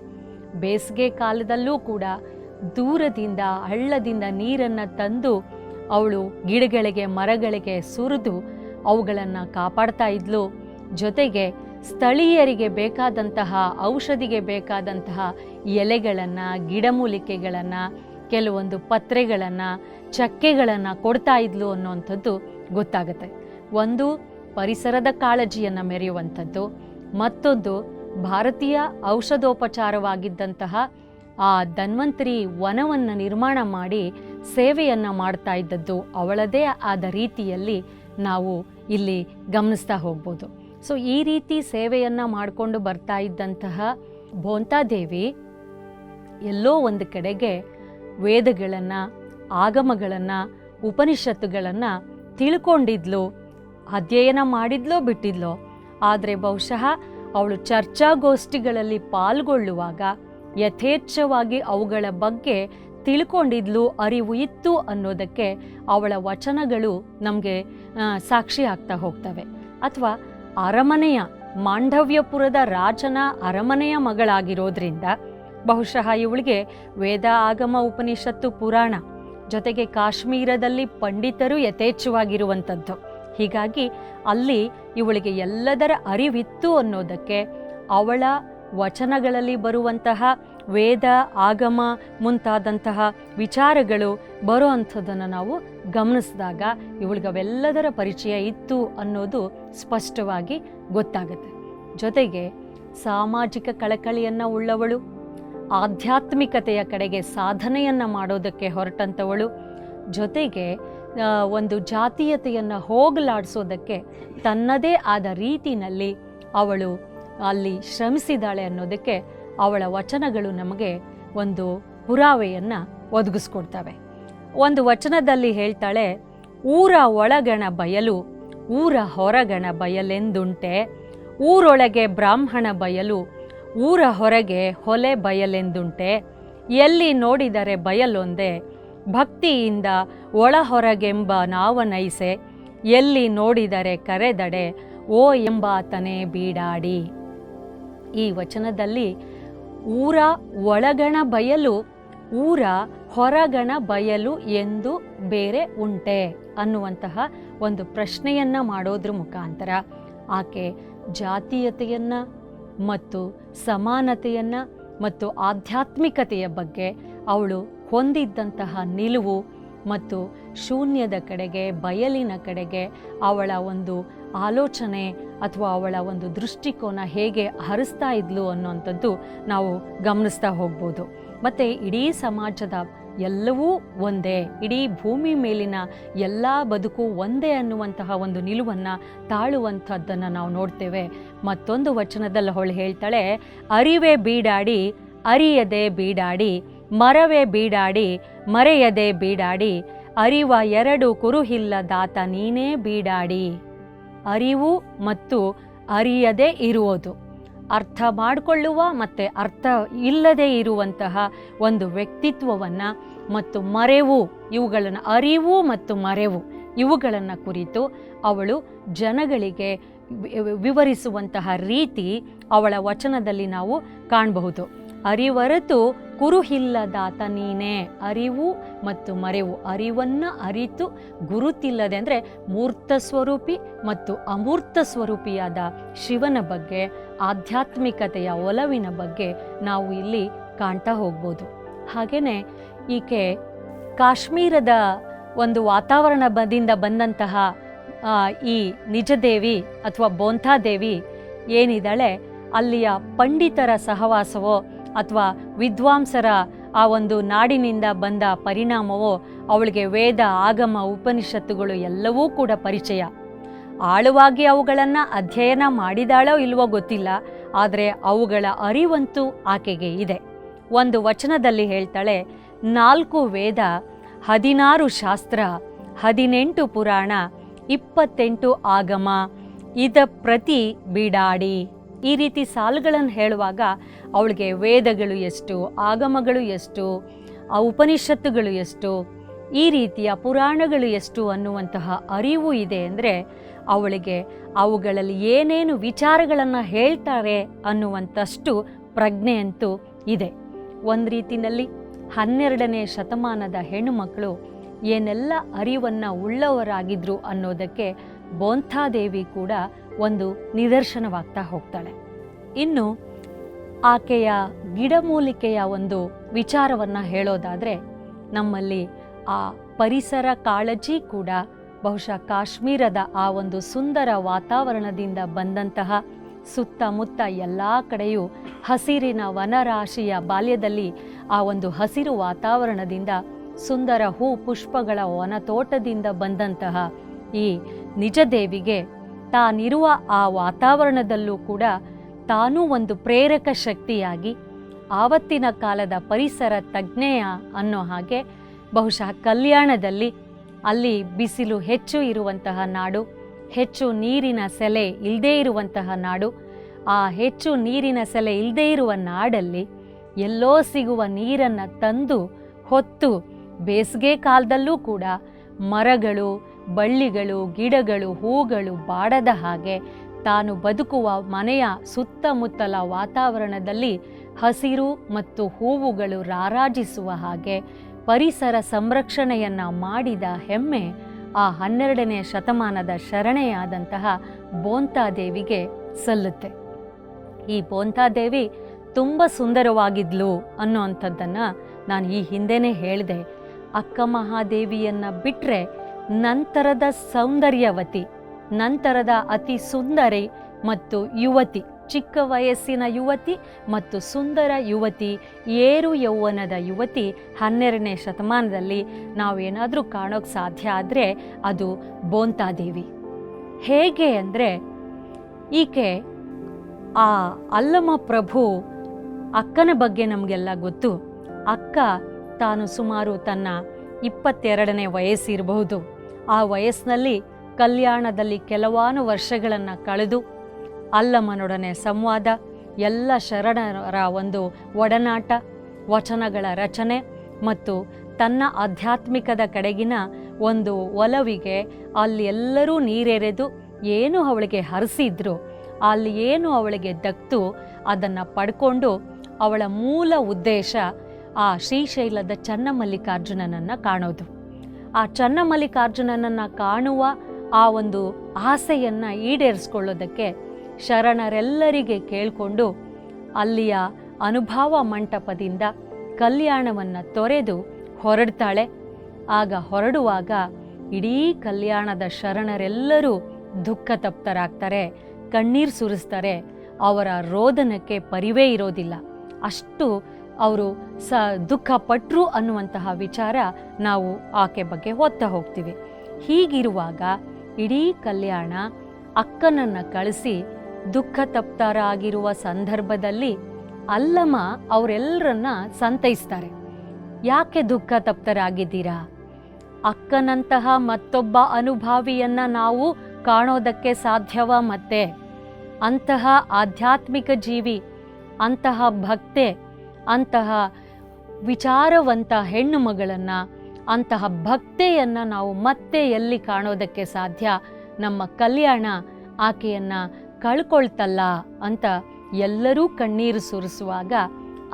ಬೇಸಿಗೆ ಕಾಲದಲ್ಲೂ ಕೂಡ ದೂರದಿಂದ, ಹಳ್ಳದಿಂದ ನೀರನ್ನು ತಂದು ಅವಳು ಗಿಡಗಳಿಗೆ, ಮರಗಳಿಗೆ ಸುರಿದು ಅವುಗಳನ್ನು ಕಾಪಾಡ್ತಾ ಇದ್ಲು. ಜೊತೆಗೆ ಸ್ಥಳೀಯರಿಗೆ ಬೇಕಾದಂತಹ ಔಷಧಿಗೆ ಬೇಕಾದಂತಹ ಎಲೆಗಳನ್ನು ಗಿಡಮೂಲಿಕೆಗಳನ್ನು ಕೆಲವೊಂದು ಪತ್ರೆಗಳನ್ನು, ಚಕ್ಕೆಗಳನ್ನು ಕೊಡ್ತಾ ಇದ್ಲು ಅನ್ನುವಂಥದ್ದು ಗೊತ್ತಾಗುತ್ತೆ. ಒಂದು ಪರಿಸರದ ಕಾಳಜಿಯನ್ನು ಮೆರೆಯುವಂಥದ್ದು, ಮತ್ತೊಂದು ಭಾರತೀಯ ಔಷಧೋಪಚಾರವಾಗಿದ್ದಂತಹ ಆ ಧನ್ವಂತರಿ ವನವನ್ನು ನಿರ್ಮಾಣ ಮಾಡಿ ಸೇವೆಯನ್ನು ಮಾಡ್ತಾ ಇದ್ದದ್ದು ಅವಳದೇ ಆದ ರೀತಿಯಲ್ಲಿ ನಾವು ಇಲ್ಲಿ ಗಮನಿಸ್ತಾ ಹೋಗ್ಬೋದು. ಸೊ ಈ ರೀತಿ ಸೇವೆಯನ್ನು ಮಾಡಿಕೊಂಡು ಬರ್ತಾ ಇದ್ದಂತಹ ಭೋಂತಾದೇವಿ ಎಲ್ಲೋ ಒಂದು ಕಡೆಗೆ ವೇದಗಳನ್ನು, ಆಗಮಗಳನ್ನು, ಉಪನಿಷತ್ತುಗಳನ್ನು ತಿಳ್ಕೊಂಡಿದ್ಲು, ಅಧ್ಯಯನ ಮಾಡಿದ್ಲೋ, ಬಿಟ್ಟಿದ್ಲೋ. ಆದರೆ ಬಹುಶಃ ಅವಳು ಚರ್ಚಾಗೋಷ್ಠಿಗಳಲ್ಲಿ ಪಾಲ್ಗೊಳ್ಳುವಾಗ ಯಥೇಚ್ಛವಾಗಿ ಅವುಗಳ ಬಗ್ಗೆ ತಿಳ್ಕೊಂಡಿದ್ಲು, ಅರಿವು ಇತ್ತು ಅನ್ನೋದಕ್ಕೆ ಅವಳ ವಚನಗಳು ನಮಗೆ ಸಾಕ್ಷಿ ಆಗ್ತಾ ಹೋಗ್ತವೆ. ಅಥವಾ ಅರಮನೆಯ, ಮಾಂಡವ್ಯಪುರದ ರಾಜನ ಅರಮನೆಯ ಮಗಳಾಗಿರೋದ್ರಿಂದ ಬಹುಶಃ ಇವಳಿಗೆ ವೇದ ಆಗಮ ಉಪನಿಷತ್ತು ಪುರಾಣ, ಜೊತೆಗೆ ಕಾಶ್ಮೀರದಲ್ಲಿ ಪಂಡಿತರು ಯಥೇಚ್ಛವಾಗಿರುವಂಥದ್ದು. ಹೀಗಾಗಿ ಅಲ್ಲಿ ಇವಳಿಗೆ ಎಲ್ಲದರ ಅರಿವಿತ್ತು ಅನ್ನೋದಕ್ಕೆ ಅವಳ ವಚನಗಳಲ್ಲಿ ಬರುವಂತಹ ವೇದ, ಆಗಮ ಮುಂತಾದಂತಹ ವಿಚಾರಗಳು ಬರೋ ಅಂಥದ್ದನ್ನು ನಾವು ಗಮನಿಸಿದಾಗ ಇವಳಿಗವೆಲ್ಲದರ ಪರಿಚಯ ಇತ್ತು ಅನ್ನೋದು ಸ್ಪಷ್ಟವಾಗಿ ಗೊತ್ತಾಗುತ್ತೆ. ಜೊತೆಗೆ ಸಾಮಾಜಿಕ ಕಳಕಳಿಯನ್ನು ಉಳ್ಳವಳು, ಆಧ್ಯಾತ್ಮಿಕತೆಯ ಕಡೆಗೆ ಸಾಧನೆಯನ್ನು ಮಾಡೋದಕ್ಕೆ ಹೊರಟಂಥವಳು ಜೊತೆಗೆ ಒಂದು ಜಾತೀಯತೆಯನ್ನು ಹೋಗಲಾಡಿಸೋದಕ್ಕೆ ತನ್ನದೇ ಆದ ರೀತಿಯಲ್ಲಿ ಅವಳು ಅಲ್ಲಿ ಶ್ರಮಿಸಿದಾಳೆ ಅನ್ನೋದಕ್ಕೆ ಅವಳ ವಚನಗಳು ನಮಗೆ ಒಂದು ಪುರಾವೆಯನ್ನು ಒದಗಿಸ್ಕೊಡ್ತವೆ. ಒಂದು ವಚನದಲ್ಲಿ ಹೇಳ್ತಾಳೆ, ಊರ ಒಳಗಣ ಬಯಲು, ಊರ ಹೊರಗಣ ಬಯಲೆಂದುಂಟೆ, ಊರೊಳಗೆ ಬ್ರಾಹ್ಮಣ ಬಯಲು, ಊರ ಹೊರಗೆ ಹೊಲೆ ಬಯಲೆಂದುಂಟೆ, ಎಲ್ಲಿ ನೋಡಿದರೆ ಬಯಲೊಂದೇ, ಭಕ್ತಿಯಿಂದ ಒಳ ಹೊರಗೆಂಬ ನಾವನೈಸೆ ಎಲ್ಲಿ ನೋಡಿದರೆ ಕರೆದಡೆ, ಓ ಎಂಬಾತನೇ ಬೀಡಾಡಿ. ಈ ವಚನದಲ್ಲಿ ಊರ ಒಳಗಣ ಬಯಲು, ಊರ ಹೊರಗಣ ಬಯಲು ಎಂದು ಬೇರೆ ಉಂಟೆ ಅನ್ನುವಂತಹ ಒಂದು ಪ್ರಶ್ನೆಯನ್ನ ಮಾಡೋದ್ರ ಮುಖಾಂತರ ಆಕೆ ಜಾತೀಯತೆಯನ್ನು ಮತ್ತು ಸಮಾನತೆಯನ್ನು ಮತ್ತು ಆಧ್ಯಾತ್ಮಿಕತೆಯ ಬಗ್ಗೆ ಅವಳು ಹೊಂದಿದ್ದಂತಹ ನಿಲುವು ಮತ್ತು ಶೂನ್ಯದ ಕಡೆಗೆ ಬಯಲಿನ ಕಡೆಗೆ ಅವಳ ಒಂದು ಆಲೋಚನೆ ಅಥವಾ ಅವಳ ಒಂದು ದೃಷ್ಟಿಕೋನ ಹೇಗೆ ಹರಿಸ್ತಾ ಇದ್ಲು ಅನ್ನುವಂಥದ್ದು ನಾವು ಗಮನಿಸ್ತಾ ಹೋಗ್ಬೋದು. ಮತ್ತು ಇಡೀ ಸಮಾಜದ ಎಲ್ಲವೂ ಒಂದೇ, ಇಡೀ ಭೂಮಿ ಮೇಲಿನ ಎಲ್ಲ ಬದುಕು ಒಂದೇ ಅನ್ನುವಂತಹ ಒಂದು ನಿಲುವನ್ನು ತಾಳುವಂಥದ್ದನ್ನು ನಾವು ನೋಡ್ತೇವೆ. ಮತ್ತೊಂದು ವಚನದಲ್ಲಿ ಅವಳು ಹೇಳ್ತಾಳೆ, ಅರಿವೆ ಬೀಡಾಡಿ, ಅರಿಯದೆ ಬೀಡಾಡಿ, ಮರವೇ ಬೀಡಾಡಿ, ಮರೆಯದೆ ಬೀಡಾಡಿ, ಅರಿವ ಎರಡು ಕುರುಹಿಲ್ಲದಾತ ನೀನೇ ಬೀಡಾಡಿ. ಅರಿವು ಮತ್ತು ಅರಿಯದೇ ಇರುವುದು. ಅರ್ಥ ಮಾಡಿಕೊಳ್ಳುವ ಮತ್ತು ಅರ್ಥ ಇಲ್ಲದೆ ಇರುವಂತಹ ಒಂದು ವ್ಯಕ್ತಿತ್ವವನ್ನು ಮತ್ತು ಮರೆವು, ಇವುಗಳನ್ನು ಅರಿವು ಮತ್ತು ಮರೆವು ಇವುಗಳನ್ನು ಕುರಿತು ಅವಳು ಜನಗಳಿಗೆ ವಿವರಿಸುವಂತಹ ರೀತಿ ಅವಳ ವಚನದಲ್ಲಿ ನಾವು ಕಾಣಬಹುದು. ಅರಿವರೆತು ಕುರುಹಿಲ್ಲದಾತ ನೀನೇ ಅರಿವು ಮತ್ತು ಮರೆವು ಅರಿವನ್ನು ಅರಿತು ಗುರುತಿಲ್ಲದೆ ಅಂದರೆ ಮೂರ್ತ ಸ್ವರೂಪಿ ಮತ್ತು ಅಮೂರ್ತ ಸ್ವರೂಪಿಯಾದ ಶಿವನ ಬಗ್ಗೆ, ಆಧ್ಯಾತ್ಮಿಕತೆಯ ಒಲವಿನ ಬಗ್ಗೆ ನಾವು ಇಲ್ಲಿ ಕಾಣ್ತಾ ಹೋಗ್ಬೋದು. ಹಾಗೆಯೇ ಈಕೆ ಕಾಶ್ಮೀರದ ಒಂದು ವಾತಾವರಣ ಬದಿಂದ ಬಂದಂತಹ ಈ ನಿಜದೇವಿ ಅಥವಾ ಬೋಂಥಾದೇವಿ ಏನಿದ್ದಾಳೆ, ಅಲ್ಲಿಯ ಪಂಡಿತರ ಸಹವಾಸವೋ ಅಥವಾ ವಿದ್ವಾಂಸರ ಆ ಒಂದು ನಾಡಿನಿಂದ ಬಂದ ಪರಿಣಾಮವೋ ಅವಳಿಗೆ ವೇದ, ಆಗಮ, ಉಪನಿಷತ್ತುಗಳು ಎಲ್ಲವೂ ಕೂಡ ಪರಿಚಯ. ಆಳವಾಗಿ ಅವುಗಳನ್ನು ಅಧ್ಯಯನ ಮಾಡಿದಾಳೋ ಇಲ್ವೋ ಗೊತ್ತಿಲ್ಲ, ಆದರೆ ಅವುಗಳ ಅರಿವಂತೂ ಆಕೆಗೆ ಇದೆ. ಒಂದು ವಚನದಲ್ಲಿ ಹೇಳ್ತಾಳೆ, ನಾಲ್ಕು ವೇದ, ಹದಿನಾರು ಶಾಸ್ತ್ರ, ಹದಿನೆಂಟು ಪುರಾಣ, ಇಪ್ಪತ್ತೆಂಟು ಆಗಮ, ಇದ ಪ್ರತಿ ಬೀಡಾಡಿ. ಈ ರೀತಿ ಸಾಲುಗಳನ್ನು ಹೇಳುವಾಗ ಅವಳಿಗೆ ವೇದಗಳು ಎಷ್ಟು, ಆಗಮಗಳು ಎಷ್ಟು, ಆ ಉಪನಿಷತ್ತುಗಳು ಎಷ್ಟು, ಈ ರೀತಿಯ ಪುರಾಣಗಳು ಎಷ್ಟು ಅನ್ನುವಂತಹ ಅರಿವು ಇದೆ ಅಂದರೆ ಅವಳಿಗೆ ಅವುಗಳಲ್ಲಿ ಏನೇನು ವಿಚಾರಗಳನ್ನು ಹೇಳ್ತಾರೆ ಅನ್ನುವಂಥಷ್ಟು ಪ್ರಜ್ಞೆಯಂತೂ ಇದೆ. ಒಂದು ರೀತಿಯಲ್ಲಿ ಹನ್ನೆರಡನೇ ಶತಮಾನದ ಹೆಣ್ಣುಮಕ್ಕಳು ಏನೆಲ್ಲ ಅರಿವನ್ನು ಉಳ್ಳವರಾಗಿದ್ರು ಅನ್ನೋದಕ್ಕೆ ಬೋಂಥಾದೇವಿ ಕೂಡ ಒಂದು ನಿದರ್ಶನವಾಗ್ತಾ ಹೋಗ್ತಾಳೆ. ಇನ್ನು ಆಕೆಯ ಗಿಡಮೂಲಿಕೆಯ ಒಂದು ವಿಚಾರವನ್ನು ಹೇಳೋದಾದರೆ, ನಮ್ಮಲ್ಲಿ ಆ ಪರಿಸರ ಕಾಳಜಿ ಕೂಡ ಬಹುಶಃ ಕಾಶ್ಮೀರದ ಆ ಒಂದು ಸುಂದರ ವಾತಾವರಣದಿಂದ ಬಂದಂತಹ ಸುತ್ತಮುತ್ತ ಎಲ್ಲ ಕಡೆಯೂ ಹಸಿರಿನ ವನರಾಶಿಯ ಬಾಲ್ಯದಲ್ಲಿ ಆ ಒಂದು ಹಸಿರು ವಾತಾವರಣದಿಂದ ಸುಂದರ ಹೂ ಪುಷ್ಪಗಳ ವನತೋಟದಿಂದ ಬಂದಂತಹ ಈ ನಿಜದೇವಿಗೆ ತಾನಿರುವ ಆ ವಾತಾವರಣದಲ್ಲೂ ಕೂಡ ತಾನೂ ಒಂದು ಪ್ರೇರಕ ಶಕ್ತಿಯಾಗಿ ಆವತ್ತಿನ ಕಾಲದ ಪರಿಸರ ತಜ್ಞೆಯ ಅನ್ನೋ ಹಾಗೆ ಬಹುಶಃ ಕಲ್ಯಾಣದಲ್ಲಿ ಅಲ್ಲಿ ಬಿಸಿಲು ಹೆಚ್ಚು ಇರುವಂತಹ ನಾಡು, ಹೆಚ್ಚು ನೀರಿನ ಸೆಲೆ ಇಲ್ಲದೇ ಇರುವಂತಹ ನಾಡು, ಆ ಹೆಚ್ಚು ನೀರಿನ ಸೆಲೆ ಇಲ್ಲದೇ ಇರುವ ನಾಡಲ್ಲಿ ಎಲ್ಲೋ ಸಿಗುವ ನೀರನ್ನು ತಂದು ಹೊತ್ತು ಬೇಸಿಗೆ ಕಾಲದಲ್ಲೂ ಕೂಡ ಮರಗಳು ಬಳ್ಳಿಗಳು, ಗಿಡಗಳು, ಹೂಗಳು ಬಾಡದ ಹಾಗೆ ತಾನು ಬದುಕುವ ಮನೆಯ ಸುತ್ತಮುತ್ತಲ ವಾತಾವರಣದಲ್ಲಿ ಹಸಿರು ಮತ್ತು ಹೂವುಗಳು ರಾರಾಜಿಸುವ ಹಾಗೆ ಪರಿಸರ ಸಂರಕ್ಷಣೆಯನ್ನು ಮಾಡಿದ ಹೆಮ್ಮೆ ಆ ಹನ್ನೆರಡನೇ ಶತಮಾನದ ಶರಣೆಯಾದಂತಹ ಬೋಂತಾದೇವಿಗೆ ಸಲ್ಲುತ್ತೆ. ಈ ಬೋಂತಾದೇವಿ ತುಂಬ ಸುಂದರವಾಗಿದ್ಲು ಅನ್ನುವಂಥದ್ದನ್ನು ನಾನು ಈ ಹಿಂದೆನೇ ಹೇಳಿದೆ. ಅಕ್ಕ ಮಹಾದೇವಿಯನ್ನು ಬಿಟ್ಟರೆ ನಂತರದ ಸೌಂದರ್ಯವತಿ, ನಂತರದ ಅತಿ ಸುಂದರಿ ಮತ್ತು ಯುವತಿ, ಚಿಕ್ಕ ವಯಸ್ಸಿನ ಯುವತಿ ಮತ್ತು ಸುಂದರ ಯುವತಿ, ಏರು ಯೌವನದ ಯುವತಿ ಹನ್ನೆರಡನೇ ಶತಮಾನದಲ್ಲಿ ನಾವೇನಾದರೂ ಕಾಣೋಕ್ಕೆ ಸಾಧ್ಯ ಆದರೆ ಅದು ಬೋಂತಾದೇವಿ ಹೇಗೆ ಅಂದರೆ ಈಕೆ ಆ ಅಲ್ಲಮ ಪ್ರಭು ಅಕ್ಕನ ಬಗ್ಗೆ ನಮಗೆಲ್ಲ ಗೊತ್ತು. ಅಕ್ಕ ತಾನು ಸುಮಾರು ತನ್ನ ಇಪ್ಪತ್ತೆರಡನೇ ವಯಸ್ಸಿರಬಹುದು. ಆ ವಯಸ್ಸಿನಲ್ಲಿ ಕಲ್ಯಾಣದಲ್ಲಿ ಕೆಲವಾನು ವರ್ಷಗಳನ್ನು ಕಳೆದು ಅಲ್ಲಮ್ಮನೊಡನೆ ಸಂವಾದ, ಎಲ್ಲ ಶರಣರ ಒಂದು ಒಡನಾಟ, ವಚನಗಳ ರಚನೆ ಮತ್ತು ತನ್ನ ಆಧ್ಯಾತ್ಮಿಕದ ಕಡೆಗಿನ ಒಂದು ಒಲವಿಗೆ ಅಲ್ಲಿ ಎಲ್ಲರೂ ನೀರೆರೆದು ಏನು ಅವಳಿಗೆ ಹರಿಸಿದ್ರು, ಅಲ್ಲಿ ಏನು ಅವಳಿಗೆ ದಕ್ತು ಅದನ್ನು ಪಡ್ಕೊಂಡು ಅವಳ ಮೂಲ ಉದ್ದೇಶ ಆ ಶ್ರೀಶೈಲದ ಚನ್ನಮಲ್ಲಿಕಾರ್ಜುನನನ್ನು ಕಾಣೋದು. ಆ ಚನ್ನಮಲ್ಲಿಕಾರ್ಜುನನನ್ನು ಕಾಣುವ ಆ ಒಂದು ಆಸೆಯನ್ನು ಈಡೇರಿಸ್ಕೊಳ್ಳೋದಕ್ಕೆ ಶರಣರೆಲ್ಲರಿಗೆ ಕೇಳಿಕೊಂಡು ಅಲ್ಲಿಯ ಅನುಭವ ಮಂಟಪದಿಂದ ಕಲ್ಯಾಣವನ್ನು ತೊರೆದು ಹೊರಡ್ತಾಳೆ. ಆಗ ಹೊರಡುವಾಗ ಇಡೀ ಕಲ್ಯಾಣದ ಶರಣರೆಲ್ಲರೂ ದುಃಖ ತಪ್ತರಾಗ್ತಾರೆ, ಕಣ್ಣೀರು ಸುರಿಸ್ತಾರೆ, ಅವರ ರೋದನಕ್ಕೆ ಪರಿವೇ ಇರೋದಿಲ್ಲ. ಅಷ್ಟು ಅವರು ಸ ದುಃಖ ಪಟ್ಟರು ಅನ್ನುವಂತಹ ವಿಚಾರ ನಾವು ಆಕೆ ಬಗ್ಗೆ ಹೊತ್ತ ಹೋಗ್ತೀವಿ. ಹೀಗಿರುವಾಗ ಇಡೀ ಕಲ್ಯಾಣ ಅಕ್ಕನನ್ನು ಕಳಿಸಿ ದುಃಖ ತಪ್ತರಾಗಿರುವ ಸಂದರ್ಭದಲ್ಲಿ ಅಲ್ಲಮ್ಮ ಅವರೆಲ್ಲರನ್ನ ಸಂತೈಸ್ತಾರೆ. ಯಾಕೆ ದುಃಖ ತಪ್ತರಾಗಿದ್ದೀರಾ? ಅಕ್ಕನಂತಹ ಮತ್ತೊಬ್ಬ ಅನುಭಾವಿಯನ್ನ ನಾವು ಕಾಣೋದಕ್ಕೆ ಸಾಧ್ಯವ ಮತ್ತೆ? ಅಂತಹ ಆಧ್ಯಾತ್ಮಿಕ ಜೀವಿ, ಅಂತಹ ಭಕ್ತೆ ಅಂತಹ ವಿಚಾರವಂತ ಹೆಣ್ಣು ಮಗಳನ್ನು, ಅಂತಹ ಭಕ್ತೆಯನ್ನು ನಾವು ಮತ್ತೆ ಎಲ್ಲಿ ಕಾಣೋದಕ್ಕೆ ಸಾಧ್ಯ? ನಮ್ಮ ಕಲ್ಯಾಣ ಆಕೆಯನ್ನು ಕಳ್ಕೊಳ್ತಲ್ಲ ಅಂತ ಎಲ್ಲರೂ ಕಣ್ಣೀರು ಸುರಿಸುವಾಗ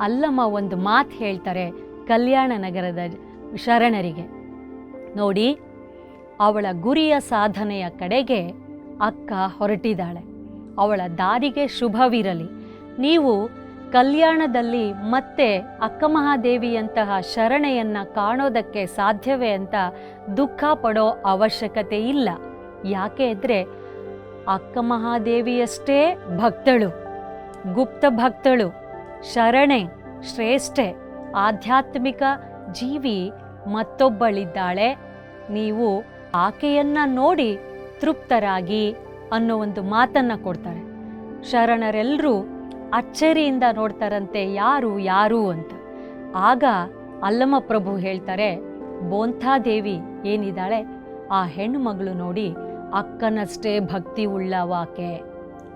ಅಲ್ಲಮ್ಮ ಒಂದು ಮಾತು ಹೇಳ್ತಾರೆ ಕಲ್ಯಾಣ ನಗರದ ಶರಣರಿಗೆ. ನೋಡಿ, ಅವಳ ಗುರಿಯ ಸಾಧನೆಯ ಕಡೆಗೆ ಅಕ್ಕ ಹೊರಟಿದ್ದಾಳೆ. ಅವಳ ದಾರಿಗೆ ಶುಭವಿರಲಿ. ನೀವು ಕಲ್ಯಾಣದಲ್ಲಿ ಮತ್ತೆ ಅಕ್ಕಮಹಾದೇವಿಯಂತಹ ಶರಣೆಯನ್ನು ಕಾಣೋದಕ್ಕೆ ಸಾಧ್ಯವೇ ಅಂತ ದುಃಖ ಪಡೋ ಅವಶ್ಯಕತೆ ಇಲ್ಲ. ಯಾಕೆ ಇದ್ರೆ ಅಕ್ಕಮಹಾದೇವಿಯಷ್ಟೇ ಭಕ್ತಳು, ಗುಪ್ತ ಭಕ್ತಳು, ಶರಣೆ ಶ್ರೇಷ್ಠೆ, ಆಧ್ಯಾತ್ಮಿಕ ಜೀವಿ ಮತ್ತೊಬ್ಬಳಿದ್ದಾಳೆ. ನೀವು ಆಕೆಯನ್ನ ನೋಡಿ ತೃಪ್ತರಾಗಿ ಅನ್ನೋ ಒಂದು ಮಾತನ್ನ ಕೊಡ್ತಾರೆ. ಶರಣರೆಲ್ಲರೂ ಅಚ್ಚರಿಯಿಂದ ನೋಡ್ತಾರಂತೆ ಯಾರು ಯಾರು ಅಂತ. ಆಗ ಅಲ್ಲಮ್ಮ ಪ್ರಭು ಹೇಳ್ತಾರೆ, ಬೋಂಥಾದೇವಿ ಏನಿದ್ದಾಳೆ? ಆ ಹೆಣ್ಣು ಮಗಳು ನೋಡಿ ಅಕ್ಕನಷ್ಟೇ ಭಕ್ತಿ ಉಳ್ಳವಾಕೆ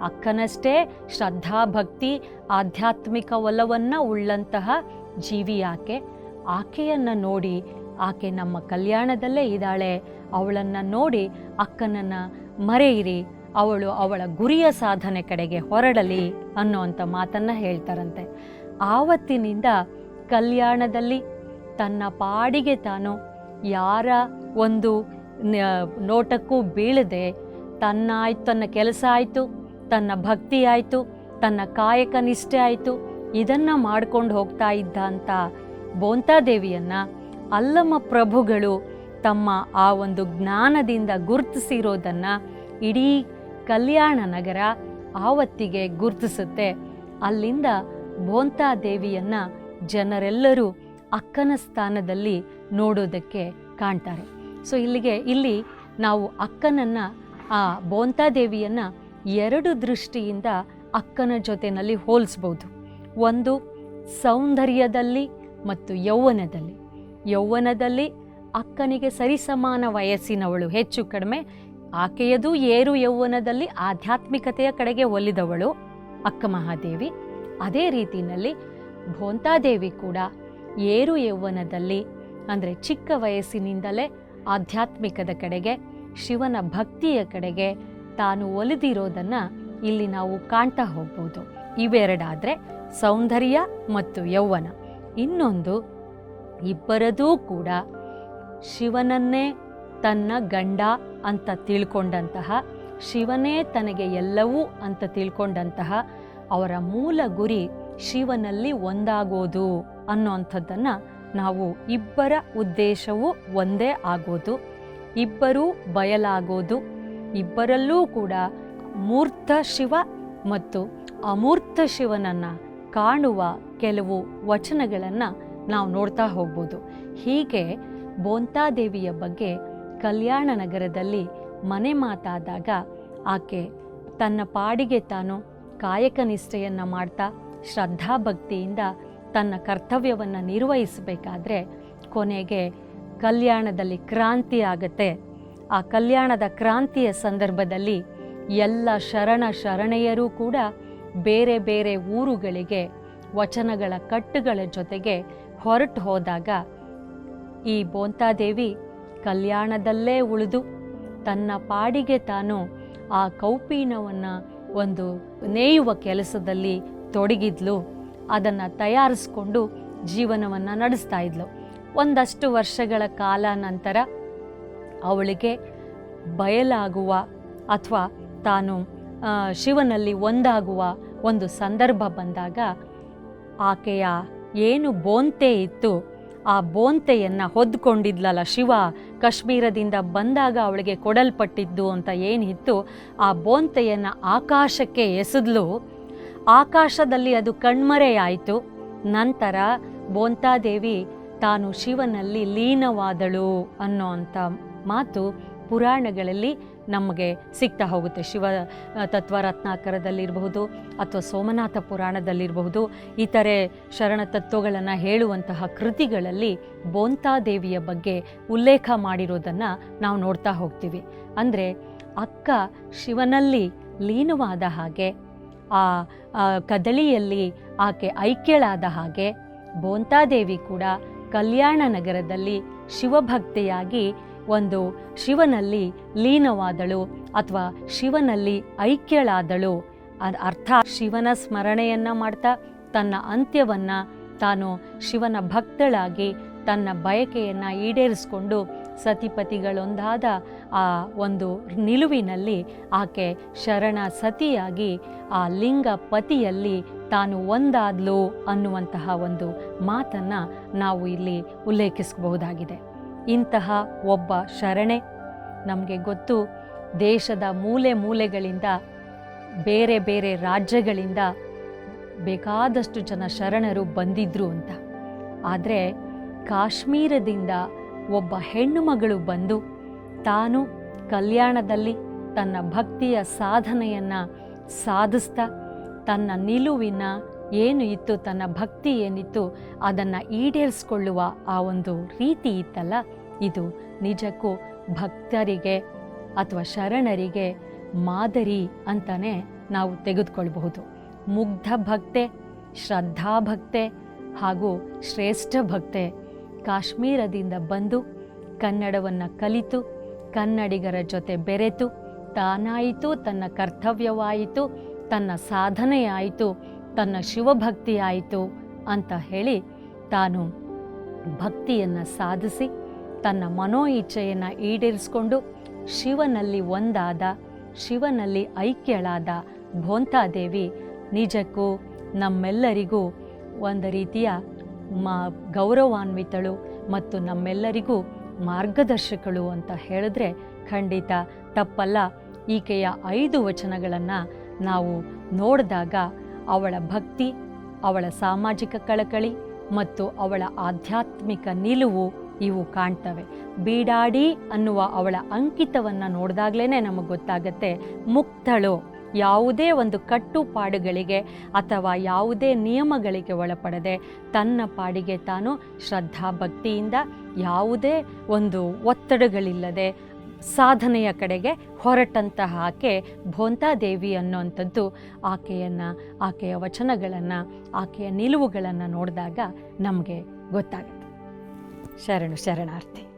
ಅಕ್ಕನಷ್ಟೇ ಶ್ರದ್ಧಾ ಭಕ್ತಿ, ಆಧ್ಯಾತ್ಮಿಕ ಒಲವನ್ನು ಉಳ್ಳಂತಹ ಜೀವಿ ಆಕೆ. ಆಕೆಯನ್ನು ನೋಡಿ ಆಕೆ ನಮ್ಮ ಕಲ್ಯಾಣದಲ್ಲೇ ಇದ್ದಾಳೆ. ಅವಳನ್ನು ನೋಡಿ ಅಕ್ಕನನ್ನು ಮರೆಯಿರಿ. ಅವಳು ಅವಳ ಗುರಿಯ ಸಾಧನೆ ಕಡೆಗೆ ಹೊರಡಲಿ ಅನ್ನುವಂಥ ಮಾತನ್ನು ಹೇಳ್ತಾರಂತೆ. ಆವತ್ತಿನಿಂದ ಕಲ್ಯಾಣದಲ್ಲಿ ತನ್ನ ಪಾಡಿಗೆ ತಾನು ಯಾರ ಒಂದು ನೋಟಕ್ಕೂ ಬೀಳದೆ ತನ್ನಾಯ್ತು ತನ್ನ ಕೆಲಸ ಆಯಿತು, ತನ್ನ ಭಕ್ತಿ ಆಯಿತು, ತನ್ನ ಕಾಯಕ ನಿಷ್ಠೆ ಆಯಿತು, ಇದನ್ನು ಮಾಡ್ಕೊಂಡು ಹೋಗ್ತಾ ಇದ್ದ ಅಂತ ಬೋಂತಾದೇವಿಯನ್ನು ಅಲ್ಲಮ್ಮ ಪ್ರಭುಗಳು ತಮ್ಮ ಆ ಒಂದು ಜ್ಞಾನದಿಂದ ಗುರುತಿಸಿರೋದನ್ನು ಇಡೀ ಕಲ್ಯಾಣ ನಗರ ಆವತ್ತಿಗೆ ಗುರುತಿಸುತ್ತೆ. ಅಲ್ಲಿಂದ ಬೋಂತಾ ದೇವಿಯನ್ನ ಜನರೆಲ್ಲರೂ ಅಕ್ಕನ ಸ್ಥಾನದಲ್ಲಿ ನೋಡೋದಕ್ಕೆ ಕಾಣ್ತಾರೆ. ಸೊ ಇಲ್ಲಿಗೆ, ಇಲ್ಲಿ ನಾವು ಅಕ್ಕನನ್ನು, ಆ ದೇವಿಯನ್ನ ಎರಡು ದೃಷ್ಟಿಯಿಂದ ಅಕ್ಕನ ಜೊತೆಯಲ್ಲಿ ಹೋಲಿಸ್ಬೋದು. ಒಂದು, ಸೌಂದರ್ಯದಲ್ಲಿ ಮತ್ತು ಯೌವನದಲ್ಲಿ. ಯೌವನದಲ್ಲಿ ಅಕ್ಕನಿಗೆ ಸರಿಸಮಾನ ವಯಸ್ಸಿನವಳು ಹೆಚ್ಚು ಕಡಿಮೆ ಆಕೆಯದು ಏರು ಯೌವನದಲ್ಲಿ ಆಧ್ಯಾತ್ಮಿಕತೆಯ ಕಡೆಗೆ ಒಲಿದವಳು ಅಕ್ಕ ಮಹಾದೇವಿ. ಅದೇ ರೀತಿಯಲ್ಲಿ ಭೋಂತಾದೇವಿ ಕೂಡ ಏರು ಯೌವನದಲ್ಲಿ, ಅಂದರೆ ಚಿಕ್ಕ ವಯಸ್ಸಿನಿಂದಲೇ ಆಧ್ಯಾತ್ಮಿಕದ ಕಡೆಗೆ, ಶಿವನ ಭಕ್ತಿಯ ಕಡೆಗೆ ತಾನು ಒಲಿದಿರೋದನ್ನು ಇಲ್ಲಿ ನಾವು ಕಾಣ್ತಾ ಹೋಗ್ಬೋದು. ಇವೆರಡಾದರೆ ಸೌಂದರ್ಯ ಮತ್ತು ಯೌವನ. ಇನ್ನೊಂದು, ಇಬ್ಬರದೂ ಕೂಡ ಶಿವನನ್ನೇ ತನ್ನ ಗಂಡ ಅಂತ ತಿಳ್ಕೊಂಡಂತಹ, ಶಿವನೇ ತನಗೆ ಎಲ್ಲವೂ ಅಂತ ತಿಳ್ಕೊಂಡಂತಹ ಅವರ ಮೂಲ ಗುರಿ ಶಿವನಲ್ಲಿ ಒಂದಾಗೋದು ಅನ್ನೋಂಥದ್ದನ್ನು ನಾವು ಇಬ್ಬರ ಉದ್ದೇಶವೂ ಒಂದೇ ಆಗೋದು. ಇಬ್ಬರೂ ಬಯಲಾಗೋದು. ಇಬ್ಬರಲ್ಲೂ ಕೂಡ ಮೂರ್ತ ಶಿವ ಮತ್ತು ಅಮೂರ್ತ ಶಿವನನ್ನು ಕಾಣುವ ಕೆಲವು ವಚನಗಳನ್ನು ನಾವು ನೋಡ್ತಾ ಹೋಗ್ಬೋದು. ಹೀಗೆ ಬೋಂತಾದೇವಿಯ ಬಗ್ಗೆ ಕಲ್ಯಾಣ ನಗರದಲ್ಲಿ ಮನೆ ಮಾತಾದಾಗ ಆಕೆ ತನ್ನ ಪಾಡಿಗೆ ತಾನು ಕಾಯಕ ನಿಷ್ಠೆಯನ್ನು ಮಾಡ್ತಾ ಶ್ರದ್ಧಾಭಕ್ತಿಯಿಂದ ತನ್ನ ಕರ್ತವ್ಯವನ್ನು ನಿರ್ವಹಿಸಬೇಕಾದ್ರೆ ಕೊನೆಗೆ ಕಲ್ಯಾಣದಲ್ಲಿ ಕ್ರಾಂತಿ ಆಗತ್ತೆ. ಆ ಕಲ್ಯಾಣದ ಕ್ರಾಂತಿಯ ಸಂದರ್ಭದಲ್ಲಿ ಎಲ್ಲ ಶರಣ ಶರಣೆಯರೂ ಕೂಡ ಬೇರೆ ಬೇರೆ ಊರುಗಳಿಗೆ ವಚನಗಳ ಕಟ್ಟುಗಳ ಜೊತೆಗೆ ಹೊರಟು ಹೋದಾಗ ಈ ಬೋಂತಾದೇವಿ ಕಲ್ಯಾಣದಲ್ಲೇ ಉಳಿದು ತನ್ನ ಪಾಡಿಗೆ ತಾನು ಆ ಕೌಪೀನವನ್ನು ಒಂದು ನೇಯುವ ಕೆಲಸದಲ್ಲಿ ತೊಡಗಿದ್ಲು. ಅದನ್ನು ತಯಾರಿಸ್ಕೊಂಡು ಜೀವನವನ್ನು ನಡೆಸ್ತಾ ಇದ್ಲು. ಒಂದಷ್ಟು ವರ್ಷಗಳ ಕಾಲ ನಂತರ ಅವಳಿಗೆ ಬಯಲಾಗುವ ಅಥವಾ ತಾನು ಶಿವನಲ್ಲಿ ಒಂದಾಗುವ ಒಂದು ಸಂದರ್ಭ ಬಂದಾಗ ಆಕೆಯ ಏನು ಬೋಂತೆ ಇತ್ತು ಆ ಬೋಂತೆಯನ್ನು ಹೊದ್ಕೊಂಡಿದ್ಲಲ್ಲ ಶಿವ. ಕಾಶ್ಮೀರದಿಂದ ಬಂದಾಗ ಅವಳಿಗೆ ಕೊಡಲ್ಪಟ್ಟಿದ್ದು ಅಂತ ಏನಿತ್ತು, ಆ ಬೋಂತೆಯನ್ನು ಆಕಾಶಕ್ಕೆ ಎಸೆದ್ಲು. ಆಕಾಶದಲ್ಲಿ ಅದು ಕಣ್ಮರೆಯಾಯಿತು ನಂತರ ಬೋಂತಾದೇವಿ, ತಾನು ಶಿವನಲ್ಲಿ ಲೀನವಾದಳು ಅನ್ನೋ ಮಾತು ಪುರಾಣಗಳಲ್ಲಿ ನಮಗೆ ಸಿಗ್ತಾ ಹೋಗುತ್ತೆ. ಶಿವ ತತ್ವ ರತ್ನಾಕರದಲ್ಲಿರಬಹುದು ಅಥವಾ ಸೋಮನಾಥ ಪುರಾಣದಲ್ಲಿರಬಹುದು. ಇತರೆ ಶರಣ ತತ್ವಗಳನ್ನು ಹೇಳುವಂತಹ ಕೃತಿಗಳಲ್ಲಿ ಬೋಂತಾದೇವಿಯ ಬಗ್ಗೆ ಉಲ್ಲೇಖ ಮಾಡಿರೋದನ್ನು ನಾವು ನೋಡ್ತಾ ಹೋಗ್ತೀವಿ. ಅಂದರೆ ಅಕ್ಕ ಶಿವನಲ್ಲಿ ಲೀನವಾದ ಹಾಗೆ ಆ, ಕದಳಿಯಲ್ಲಿ ಆಕೆ ಐಕ್ಯಳಾದ ಹಾಗೆ ಬೋಂತಾದೇವಿ ಕೂಡ ಕಲ್ಯಾಣ ನಗರದಲ್ಲಿ ಶಿವಭಕ್ತೆಯಾಗಿ ಒಂದು ಶಿವನಲ್ಲಿ ಲೀನವಾದಳು ಅಥವಾ ಶಿವನಲ್ಲಿ ಐಕ್ಯಳಾದಳು. ಅರ್ಥ ಶಿವನ ಸ್ಮರಣೆಯನ್ನು ಮಾಡ್ತಾ ತನ್ನ ಅಂತ್ಯವನ್ನ ತಾನು ಶಿವನ ಭಕ್ತಳಾಗಿ ತನ್ನ ಬಯಕೆಯನ್ನು ಈಡೇರಿಸಿಕೊಂಡು ಸತಿಪತಿಗಳೊಂದಾದ ಆ ಒಂದು ನಿಲುವಿನಲ್ಲಿ ಆಕೆ ಶರಣ ಸತಿಯಾಗಿ ಆ ಲಿಂಗ ಪತಿಯಲ್ಲಿ ತಾನು ಒಂದಾದ್ಲು ಅನ್ನುವಂತಹ ಒಂದು ಮಾತನ್ನು ನಾವು ಇಲ್ಲಿ ಉಲ್ಲೇಖಿಸಬಹುದಾಗಿದೆ. ಇಂತಹ ಒಬ್ಬ ಶರಣೆ. ನಮಗೆ ಗೊತ್ತು, ದೇಶದ ಮೂಲೆ ಮೂಲೆಗಳಿಂದ, ಬೇರೆ ಬೇರೆ ರಾಜ್ಯಗಳಿಂದ ಬೇಕಾದಷ್ಟು ಜನ ಶರಣರು ಬಂದಿದ್ರು ಅಂತ. ಆದರೆ ಕಾಶ್ಮೀರದಿಂದ ಒಬ್ಬ ಹೆಣ್ಣು ಮಗಳು ಬಂದು, ತಾನು ಕಲ್ಯಾಣದಲ್ಲಿ ತನ್ನ ಭಕ್ತಿಯ ಸಾಧನೆಯನ್ನು ಸಾಧಿಸ್ತಾ, ತನ್ನ ನಿಲುವಿನ ಏನು ಇತ್ತು, ತನ್ನ ಭಕ್ತಿ ಏನಿತ್ತು, ಅದನ್ನು ಈಡೇರಿಸ್ಕೊಳ್ಳುವ ಆ ಒಂದು ರೀತಿ ಇತ್ತಲ್ಲ. ಇದು ನಿಜಕ್ಕೂ ಭಕ್ತರಿಗೆ ಅಥವಾ ಶರಣರಿಗೆ ಮಾದರಿ ಅಂತಲೇ ನಾವು ತೆಗೆದುಕೊಳ್ಬಹುದು. ಮುಗ್ಧ ಭಕ್ತೆ ಶ್ರದ್ಧಾಭಕ್ತೆ ಹಾಗೂ ಶ್ರೇಷ್ಠ ಭಕ್ತೆ ಕಾಶ್ಮೀರದಿಂದ ಬಂದು ಕನ್ನಡವನ್ನು ಕಲಿತು, ಕನ್ನಡಿಗರ ಜೊತೆ ಬೆರೆತು, ತಾನಾಯಿತು, ತನ್ನ ಕರ್ತವ್ಯವಾಯಿತು, ತನ್ನ ಸಾಧನೆಯಾಯಿತು, ತನ್ನ ಶಿವಭಕ್ತಿಯಾಯಿತು ಅಂತ ಹೇಳಿ ತಾನು ಭಕ್ತಿಯನ್ನು ಸಾಧಿಸಿ ತನ್ನ ಮನೋ ಇಚ್ಛೆಯನ್ನು ಈಡೇರಿಸಿಕೊಂಡು ಶಿವನಲ್ಲಿ ಒಂದಾದ, ಶಿವನಲ್ಲಿ ಐಕ್ಯಳಾದ ಭೋಂತಾದೇವಿ, ನಿಜಕ್ಕೂ ನಮ್ಮೆಲ್ಲರಿಗೂ ಒಂದು ರೀತಿಯ ಮ, ಗೌರವಾನ್ವಿತಳು ಮತ್ತು ನಮ್ಮೆಲ್ಲರಿಗೂ ಮಾರ್ಗದರ್ಶಕಳು ಅಂತ ಹೇಳಿದ್ರೆ ಖಂಡಿತ ತಪ್ಪಲ್ಲ. ಈಕೆಯ ಐದು ವಚನಗಳನ್ನು ನಾವು ನೋಡಿದಾಗ ಅವಳ ಭಕ್ತಿ, ಅವಳ ಸಾಮಾಜಿಕ ಕಳಕಳಿ ಮತ್ತು ಅವಳ ಆಧ್ಯಾತ್ಮಿಕ ನಿಲುವು ಇವು ಕಾಣ್ತವೆ. ಬೀಡಾಡಿ ಅನ್ನುವ ಅವಳ ಅಂಕಿತವನ್ನು ನೋಡಿದಾಗಲೇ ನಮಗೆ ಗೊತ್ತಾಗತ್ತೆ, ಮುಕ್ತಳು ಯಾವುದೇ ಒಂದು ಕಟ್ಟುಪಾಡುಗಳಿಗೆ ಅಥವಾ ಯಾವುದೇ ನಿಯಮಗಳಿಗೆ ಒಳಪಡದೆ ತನ್ನ ಪಾಡಿಗೆ ತಾನು ಶ್ರದ್ಧಾ ಭಕ್ತಿಯಿಂದ ಯಾವುದೇ ಒಂದು ಒತ್ತಡಗಳಿಲ್ಲದೆ ಸಾಧನೆಯ ಕಡೆಗೆ ಹೊರಟಂತಹ ಆಕೆ ಭೋಂತಾದೇವಿ ಅನ್ನೋವಂಥದ್ದು ಆಕೆಯನ್ನು, ಆಕೆಯ ವಚನಗಳನ್ನು, ಆಕೆಯ ನಿಲುವುಗಳನ್ನು ನೋಡಿದಾಗ ನಮಗೆ ಗೊತ್ತಾಗುತ್ತೆ. ಶರಣು ಶರಣಾರ್ಥಿ